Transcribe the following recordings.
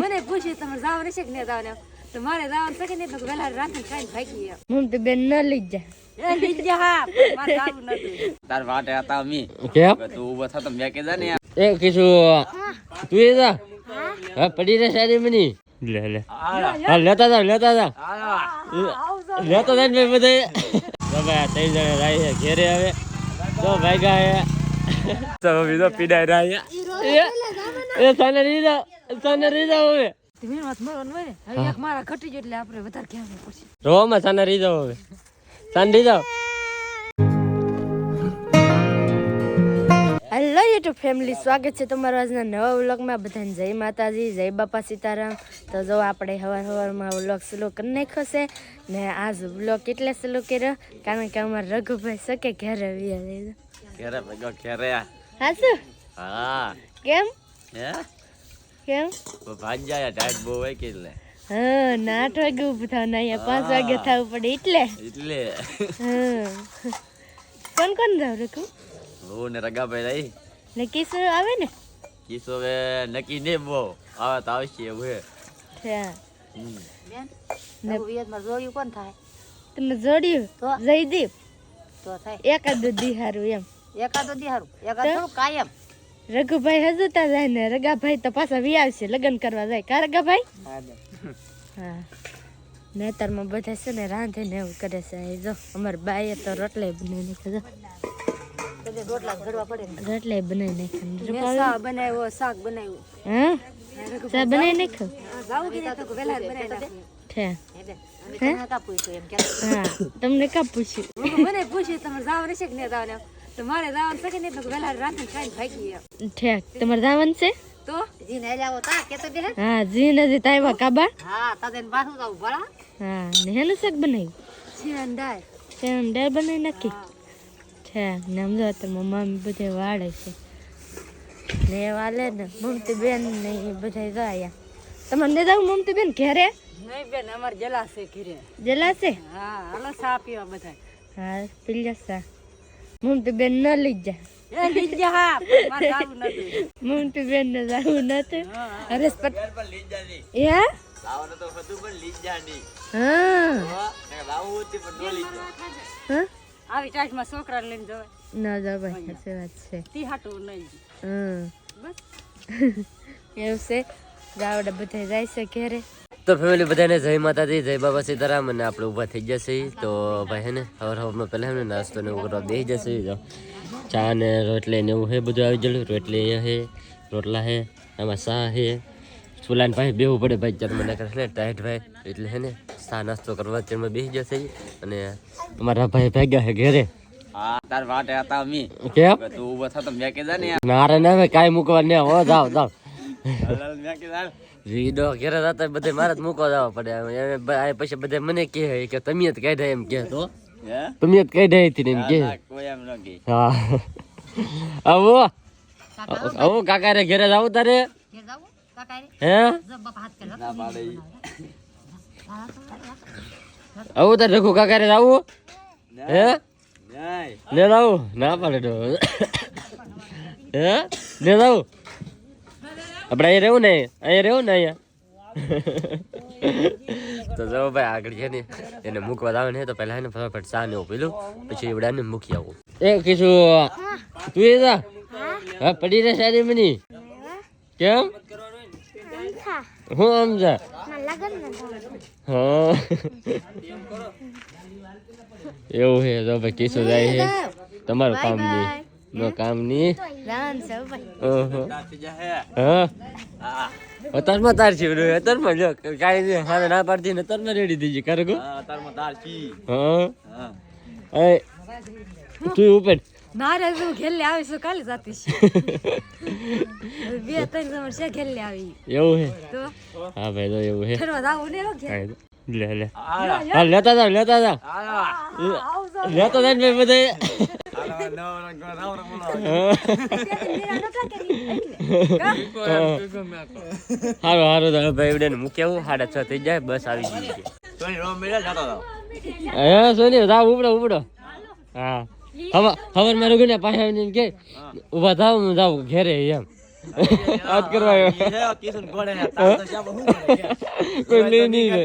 મને પૂછ્યું તમારે જવાનું છે કે નહીં જવાનું તો મારે જવાનું છે કે નહીં? તો વહેલા રાતે ખાઈને ભાગી ગયા. મમતી બેન ન લઈ જા હા તાર વાટે હતા અમી. કેમ? તું ઊભો થતો મેં કીધા ને એ કીધું તું એ જા. હા પડી રે સારી મની. લે લે. હા લેતા જા લેતા જા. લેતા જા ને બધે બાબા ત્રણ જણા રાઈ ઘેરે હવે. તો ભાગ્યા હે તો મમ્મી તો પીડાઈ એ એ સાને રહી જાવ હવે તમે વાત મરવાનું હોય હવે એક મારા ઘટી ગયો એટલે આપણે વધારે કહેવું પડશે? રોવામાં સાને રહી હવે સાને રહી હેલો યુટ્યુબ ફેમિલી સ્વાગત છે તમારું આજના નવા વ્લોગમાં. બધાને જય માતાજી જય બાપા સીતારામ. તો જો આપણે હવાર હવારમાં વ્લોગ સ્લો કરી નાખ્યો છે ને આજ વ્લોગ કેટલે સ્લો કર્યો કારણ કે અમારા રઘુભાઈ શકે ઘરે વ્યા લઈ ઘેરે ભેગો ઘેરે હાસુ હા. કેમ? હે? કેમ? ભાગ જાય ટાઈટ બહુ હોય કે એટલે? હા ના આઠ વાગે થાવ ના અહીંયા પાંચ વાગે થવું પડે એટલે? એટલે. હા. કોણ કોણ જાવ રઘુ હું ને રગાભાઈ રહી. ને કિશોર આવે ને? કિસો હવે નક્કી ને બહુ. આવે તો આવશે એવું હે નવું જોયું કોણ થાય? તમે જોડ્યું? તો? જયદીપ? તો થાય. એકાદ દી હારું એમ. એકાદ દી હારું એકાદ કાયમ. રઘુભાઈ હજુતા જાય ને રગાભાઈ તો પાછા વી આવશે લગ્ન કરવા જાય. કા રગાભાઈ હા નેતરમાં બધા છે ને રાંધે ને એવું કરે છે. એ જો અમાર બાઈએ તો રોટલા બનાવી નાખે જો. રોટલા ઘડવા પડે ને રોટલા બનાવી નાખે બનાવ્યો શાક બનાવ્યું. હા? બનાવી નાખ્યો? છે તમને કાં પૂછ્યું એમ કે. હા તમને કા પૂછ્યું મને પૂછ્યું તમારે જાવ રહેશે કે નહીં જવાનું રાવણ જવાનું છે કે નહીં? તો વેલા રાતે ખાઈને ભાગી ગયા. ઠેક તમારે રાવણ છે? તો? જીને હેલા આવો તા કેતો દે હા? જી નથી તાઈવા કાબા. હા તાદેન પાછું જાવું ભળા હા ને હેનું શાક બનાવ્યું? છે અંદાય છે ડર બનાવી નાખી? છે ને સમજો તો મમ્મી બધે વાળે છે. ને વાલે ને મમતી બેન ને એ બધા ગયા તમારે ને જાવ મમતી બેન ઘેરે? નહીં બેન અમારે જલાશે ઘીરે. જલાશે? હા હાલો સા પીવા બધા હા પીલસા મમતી બેન ન લઈ જા લઈ જા હા મારે જાવું નથી મમતી બેન ને જવું પણ લઈ એ હા લાવવાનું તો બધું પણ લઈ જાની હા લાવવું હતી પણ ન લઈ જા હા આવી ટાઈટમાં છોકરા લઈને જવાય ના જવાય સાચી વાત છે તી હાટું નહીં હમ બસ એવું છે ગાવડા બધા જાય છે ઘેરે તો ફેમિલી બધાને જય માતાજી જય બાબા સીતારામ અને આપણે ઊભા થઈ જશે તો ભાઈ હે ને હવાર હવારમાં પહેલાં એમને નાસ્તો ને એવું કરવા બેસી જશે જો ચા ને રોટલી ને એવું હે બધું આવી ગયેલું. રોટલી અહીંયા હે રોટલા હે આમાં શા હે. ચૂલાને ભાઈ બેવું પડે ભાઈ ચરમાં મને ને ટાઈટ ભાઈ. એટલે હે ને શા નાસ્તો કરવા ચરમાં બેસી જશે અને અમારા ભાઈ ભાગ્યા હે ઘેરે. હા તાર વાટે હતા અમી. કેમ? તું ઊભો થતો મેં કીધા ને નારે ના ભાઈ કાંઈ મૂકવા ને હો જાવ જાવ રીડો ઘેરે જતા બધે મારે જ મૂકવા જવા પડે એને બ- આ પછી બધે મને કહે કે તમે જ કાઢ્યા એમ કે તો હે તમે જ કાઢ્યા હતી ને એમ કે ના, કોઈ એમ ન કહે હા આવો આવો કાકા રે ઘેરે જાવ તારે ઘેર જાવું કાકા રે હે જો બાપા હાથ કરે ના પાડે ઈ. આવું તારે રઘુ કાકા રે જાવું હે નહીં ને જાવું ના પાડે તો હે ને જાવું આપણે અહીંયા રહેવું ને? અહીંયા રહેવું ને અહીંયા? તો જો ભાઈ આગળ છે ને એને મૂકવા આવે ને તો પહેલા એને ફટાફટ ચા ને પીલું પછી એવડાને મૂકી આવું. એ કીશું તું એ જા. હા પડી રહે સારી મની. કેમ? હું આમ જા. હા. એવું છે તો ભાઈ કીશું જાય છે. તમારું કામ નહીં નો કામની. જા હે અત્યારમાં તાર છે બધું. અત્યારમાં જો કાંઈ નહીં હારે ના પાડતી ને અત્યારમાં રેડી થઈ જાય કારગો હા તારમાં તાર છી. હા. હા. એ તું ઉપર. મારે હું ઘેલે આવીશું કાલે જાતી છે બે ત્રણ સમય છે ઘેલે આવી. એવું હે? તો? હા ભાઈ તો એવું હે. ફરવા જાવું ને ઘેર. લે લે. હા લેતા જા લેતા જા. લેતા જાય ને બધે. નવ રંગ હારો હારો તો ભાઈ એવડે મૂકી આવું સાડા છ થઈ જાય બસ આવી ગઈ છે. હા સોની જાવ ઉપડો ઉપડો. હા. હવે હવે મારું આવીને કે ઊભા થાવ હું જાઉં ઘેરે એમ. કરવા તો? કોઈ નહીં રે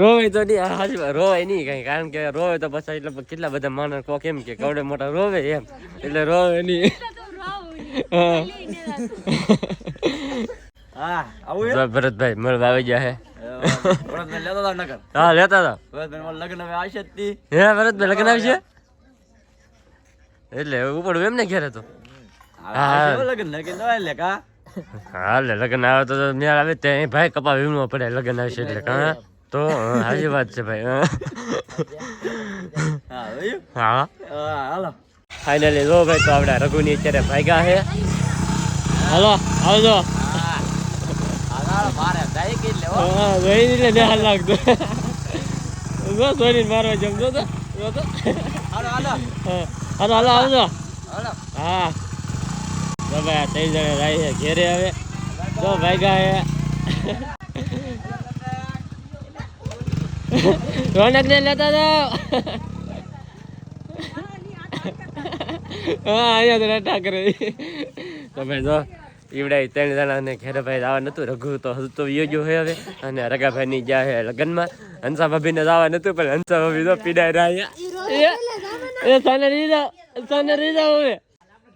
રોવે તો નહીં હા, હાચી રોવાય નહીં કઈ. કારણ કે રોવે તો પછી એટલે કેટલા બધા માણસ કોક એમ કે કવડે મોટા રોવે એમ. એટલે રોવે નહીં. હા. હા આવું ભરતભાઈ મળવા આવી ગયા હે. હા લેતા હતા. લગ્ન હે ભરતભાઈ લગ્ન આવશે? એટલે ઉપડું એમ ને ઘેર હતો આવશે લગ્ન. લગન તો લે કા. હા લે લગ્ન આવે તો મેળ આવે ત્યાં ભાઈ કપા વીમો પડે લગ્ન આવશે એટલે હા તો હાજી વાત છે ભાઈ હા. હાલો. ફાઇનલી જો ભાઈ તો આપણે રઘુની અત્યારે ભાગ્યા છે. હાલો આવજો. હાલો મારવા તો હાલો હાલો. હાલો હાલો આવજો. હા. ભાઈ આ ત્રણ જણા જાય છે ઘેરે હવે. તો ભાગ્યા હે રોનક ને લેતા જાઓ. હા અહીંયા તો રટા કરે. તો ભાઈ જો ઈવડાય ત્રણ જણાને ઘેરે ભાઈ જવા નતું રઘુ તો હજુ તો યોગ્ય હોય હવે. અને રગાભાઈ ની ગયા છે લગ્નમાં. હંસા જવા નતું પણ હંસા ભાભી તો પીડાય રહ્યા એ એ સાને તને જાઓ હવે.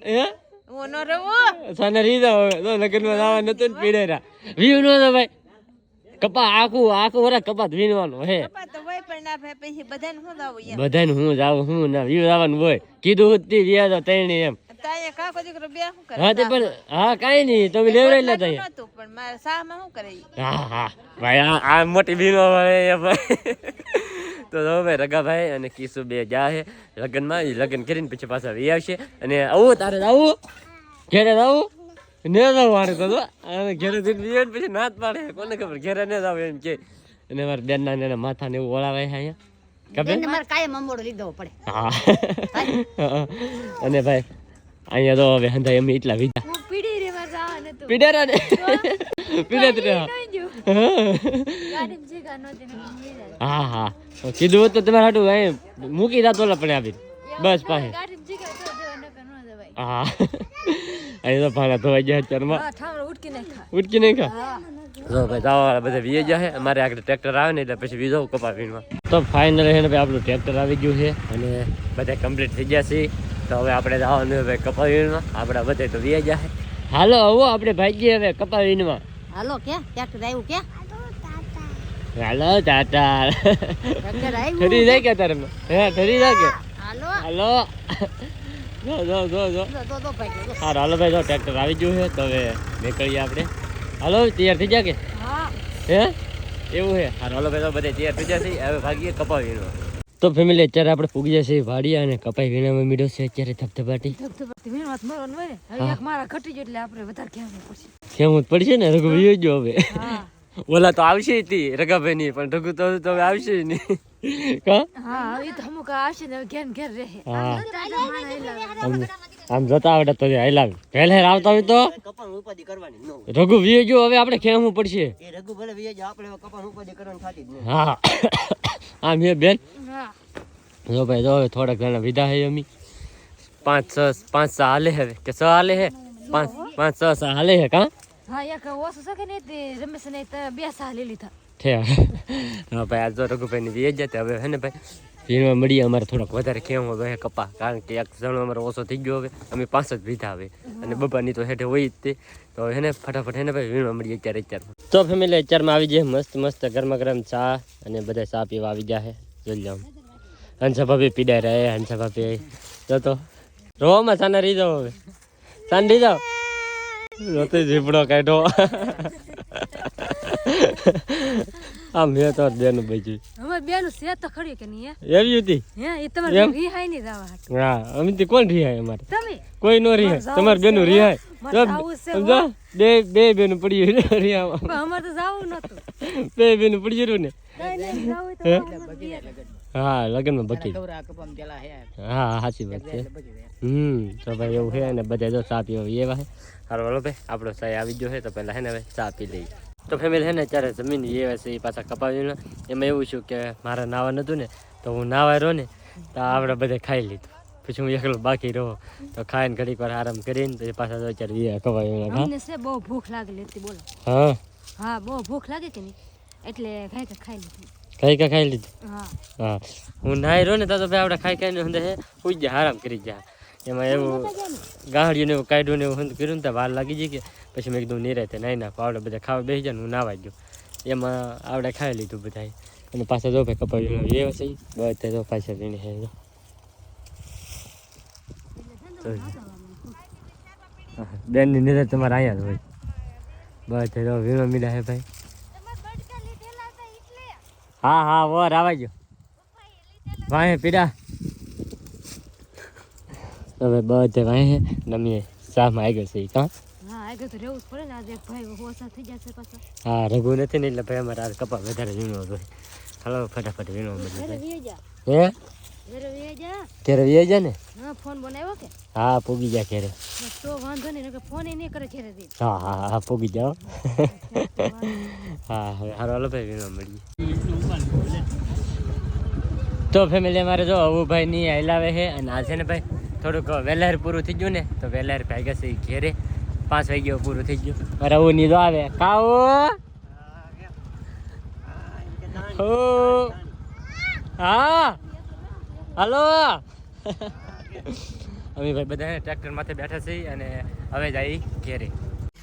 રહી જાઓ હવે સાને રહી હવે તો લગ્નમાં જવા નતું ને પીડાય વીવ નો તો ભાઈ. કપા આખું આખું વરસ કપાત વીણવાનું હે. બધાને હું જાવ હું ના વીવ જવાનું હોય. કીધું હોત તે વ્યા તો એમ. હા તે પણ હા કાંઈ નહીં તમે લેવડાવી લેતા અહીંયા. હા હા. ભાઈ આ મોટી બીનો ભાઈ. તો હવે રગાભાઈ અને કિસુ બે જા છે લગ્નમાં. લગ્ન કરીને પછી પાછા વી આવશે. અને આવું તારે આવું. ઘેરે આવું. ને જાવ મારે તો અને ઘેરે જઈને ને પછી નાત પાડે. કોને ખબર? ઘેરે ને જાવ એમ કે. અને મારા બેન ના ને માથા ને એવું ઓળાવે છે અહીંયા. ખબર? મારે કાયમ અંબોડો લીધો પડે. હા. અને ભાઈ અહીંયા તો હવે હંધા અમે એટલા રે મારે નતું. પીડે હું જાય. હા કીધું હોત તો તમારે હાટું અહીં મૂકી દાતો ઓલા પડે આપી બસ પાસે હા. અહીં તો ભાડા ધોવાઈ ગયા અત્યારમાં. ઉટકી નહીં ખા જો ભાઈ દાવા બધા વીએ જાય અમારે આગળ ટ્રેક્ટર આવે ને એટલે પછી વીજો કપા વીણવા તો ફાઇનલ એને ભાઈ આપણું ટ્રેક્ટર આવી ગયું છે અને બધા કમ્પ્લીટ થઈ ગયા છે. તો હવે આપણે જવાનું હવે કપા વીણવા આપણા બધે તો વીએ જાય હાલો આવો આપણે ભાગીએ હવે કપા વીણવા હાલો કે ટ્રેક્ટર આવ્યું કે? હાલો ટાટા. ઠરી જાય કે તારે? હે ઠરી જાય કે? હાલો. હાલો. જો જો જો જો. તો તો તો ભાઈ જો. હા હાલો ભાઈ જો ટ્રેક્ટર આવી ગયું છે તો હવે નીકળીએ આપણે. હાલો તૈયાર થઈ ગયા કે? હે. એવું છે? હારો હાલો ભાઈ તો બધે તૈયાર થઈ જશે હવે ભાગીએ કપાવી વીણવા તો ફેમિલી અત્યારે આપણે પૂગી જશે વાડી અને કપાઈ વીણામાં મીડો છે અત્યારે ધબધબાટી. ધબધબાટી એક મારા ઘટી ગયો એટલે આપણે વધારે કહેવું પડશે. જ પડશે ને રઘુ જો હવે. ઓલા તો આવશે તી રઘાભાઈ ની પણ રઘુ તો તો હવે આવશે નહીં કા? હા એ તો અમુક આવશે ને ઘેર ઘેર રહે. આમ જતા આવડે તો હેલા પહેલે આવતા હોય તો? કપાણ ઉપાધિ કરવાની ન રઘુ વીએ જો હવે આપણે ખેમું પડશે. એ રઘુ ભલે વીએ જો આપણે કપાણ ઉપાધિ કરવાની થતી જ હા. આમ હે બેન? હા. જો ભાઈ જો હવે થોડાક ઘણા વિધા હે અમી. પાંચ છ પાંચ સા હાલે હવે. કે છ હાલે હે? પાંચ પાંચ છ સા હાલે હે કા? ઓછું હવે હવે થઈ ગયો હવે. અમે પાંચ જ વિધા હવે. બબાની તો હેઠે હોય તે. તો હે ને, ફટાફટ હે ભીણમાં મળીએ અત્યારે અત્યારમાં. તો ફેમિલી અત્યારમાં આવી જાય મસ્ત મસ્ત ગરમા ગરમ ચા અને બધા ચા પીવા આવી જાય જોઈ લો હંસા ભાભી પીડાય રહે હંસા ભાભી. તો. રોવામાં સાના રહી જાઓ હવે. સાન રહી રોતે જીપડો કાઢો આમ મેં તો બેનું બચ્યું હવે બેન છે તો ખરી કે નહીં એવી હતી હે એ તમારે? રિહાઈ નહીં જવા હા અમિત કોણ રિહાય અમારે? તમે? કોઈ નો રિહાય તમારે બેનું. રિહાય સમજો બે બે બેનું પડી રિહામાં અમારે તો જાવું નતું બે બેનું પડી ગયું ને? હા? લગન તો અમારે લગ્નમાં બકી. હા. સાચી વાત છે. હમ તો ભાઈ એવું છે અને બધા જો ચા પીવા એવા છે હારું હાલો ભાઈ આપણો ચાય આવી ગયો છે તો પહેલાં છે ને હવે ચા પી લઈએ. તો ફેમિલી છે ને અત્યારે જમીન એવા છે એ પાછા કપાવી એમાં એવું છું કે મારે નાવા નતું ને તો હું નાવા રહ્યો ને તો આપણે બધે ખાઈ લીધું. પછી હું એકલો બાકી રહો તો ખાઈને ઘડીક વાર આરામ કરીને પછી પાછા તો અત્યારે એ કપાવી હા અમને છે બહુ ભૂખ લાગેલી હતી બોલો. હા? હા બહુ ભૂખ લાગી કે નહીં એટલે ખાઈ કે ખાઈ લીધું. કઈ કા ખાઈ લીધું? હા. હા. હું નાઈ રહ્યો ને તો ભાઈ આપણે ખાઈ ખાઈને અંદર ઉઈ ગયા આરામ કરી ગયા. એમાં એવું ગાહડિયું ને એવું, કાઢ્યું ને એવું કર્યું ને વાર લાગી ગઈ કે પછી મેં કીધું નહીં રહેતે નાઈ નાખો, આવડે બધા ખાવા બેસી જાય હું નાવા ગયો. એમાં આવડે ખાઈ લીધું બધા અને પાછા જો ભાઈ કપાયું એ છે બધા જો પાછા વીણે હે જો. બેનની નજર તમારે અહીંયા જ હોય. બધા જો વીણો મીડા હે ભાઈ. હા હા, વર આવા ગયો ભાઈ પીડા. હવે બધે વાહે નમીએ સામાં આવી ગયો છે કાં? હા આગળ તો રહેવું પડે ને આજે ભાઈ ઓછા થઈ જશે પાછા. હા રઘુ નથી ને એટલે ભાઈ અમારે આ કપા વધારે વીણો હતો હાલો ફટાફટ વીણો હે? ઘરે વીએ જા ને? હા ફોન બનાવ્યો કે? હા પૂગી જા ઘેરે. તો વાંધો નહીં કે ફોન એ નહીં કરે ઘરે હા હા હા પૂગી જાઓ હા. હવે હારો હાલો ભાઈ વીણો મળીએ. તો ફેમિલી અમારે જો અવુભાઈ ની હલાવે છે અને આ છે ને ભાઈ થોડુંક વહેલાર પૂરું થઈ ગયું ને, તો વહેલાર ભાગ્યા છે ઘેરે. પાંચ વાગ્યા પૂરું થઈ ગયું. મારે આવું ની આવે. કાવો હા? હલો? અમે ભાઈ બધા ટ્રેક્ટર માથે બેઠા છીએ અને હવે જાય ઘેરે.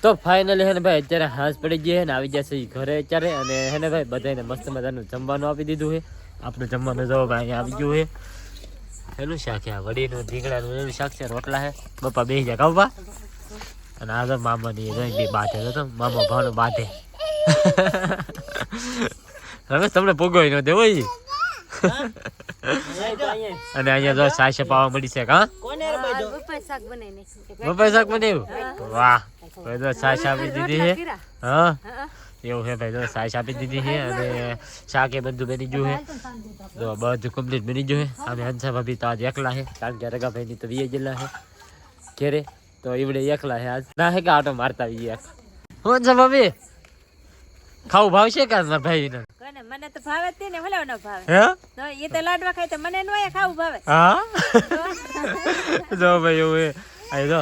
તો ફાઇનલી હે ને ભાઈ, અત્યારે હાંસ પડી ગઈ અને ને, આવી જશે ઘરે અત્યારે અને હે ને ભાઈ બધાને મસ્ત મજાનું જમવાનું આપી દીધું છે આપણું જમવાનું જો ભાઈ અહીંયા આવી ગયું છે એનું શાક છે આ વડીનું ઢીંગડાનું એનું શાક છે રોટલા છે. બપ્પા બે જાય બા અને આ તો મામાની એ જોઈ બી બાધે તો મામા ભાવનું બાધે. હવે તમને પોગોઈ ન દેવો ઈ અને અહીંયા જો સાસે પાવા મળી છે કા? બપાઈ શાક બનાવી બપાઈ શાક બનાવ્યું? વાહ. સાસ આપી દીધી છે. હા. એવું છે ભાઈ તો સાસ આપી દીધી છે અને શાક એ બધું બની ગયું છે. તો બધું કમ્પ્લીટ બની ગયું છે. અને હંસા ભાભી તો આજ એકલા છે કારણ કે રગાભાઈની તો વીએ જેટલા છે ઘેરે. તો એવડે એકલા છે આજ. ના હે કે આટો મારતા વીએ હંસા ભાભી ખાવું ભાવશે કે મારા ભાઈને? કોને? મને તો ભાવે જ તે ને ભલે ન ભાવે. હે? તો એ તો લાડવા ખાય તો મને નો ખાવું ભાવે. હા? જો ભાઈ એવું એ આ જો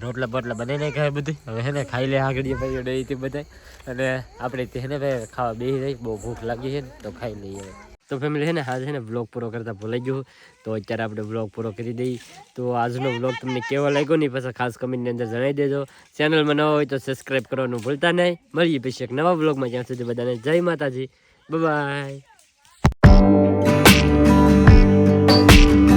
રોટલા બોટલા બનાવીને ખાય બધું. હવે હે ને ખાઈ લે આગળ ભાઈ હતી બધા અને આપણે તે ને ભાઈ ખાવા બેસી રહી. બહુ ભૂખ લાગી છે ને, તો ખાઈ લઈએ તો ફેમિલી છે ને હાલ છે ને બ્લોગ પૂરો કરતાં ભૂલાઈ ગયું તો અત્યારે આપણે બ્લોગ પૂરો કરી દઈએ. તો આજનો બ્લોગ તમને કેવો લાગ્યો નહીં પછી ખાસ કમેન્ટની અંદર જણાવી દેજો. ચેનલમાં નવા હોય તો સબસ્ક્રાઈબ કરવાનું ભૂલતા નહીં. મળીએ પછી એક નવા બ્લોગમાં જ્યાં સુધી બધાને જય માતાજી. બાય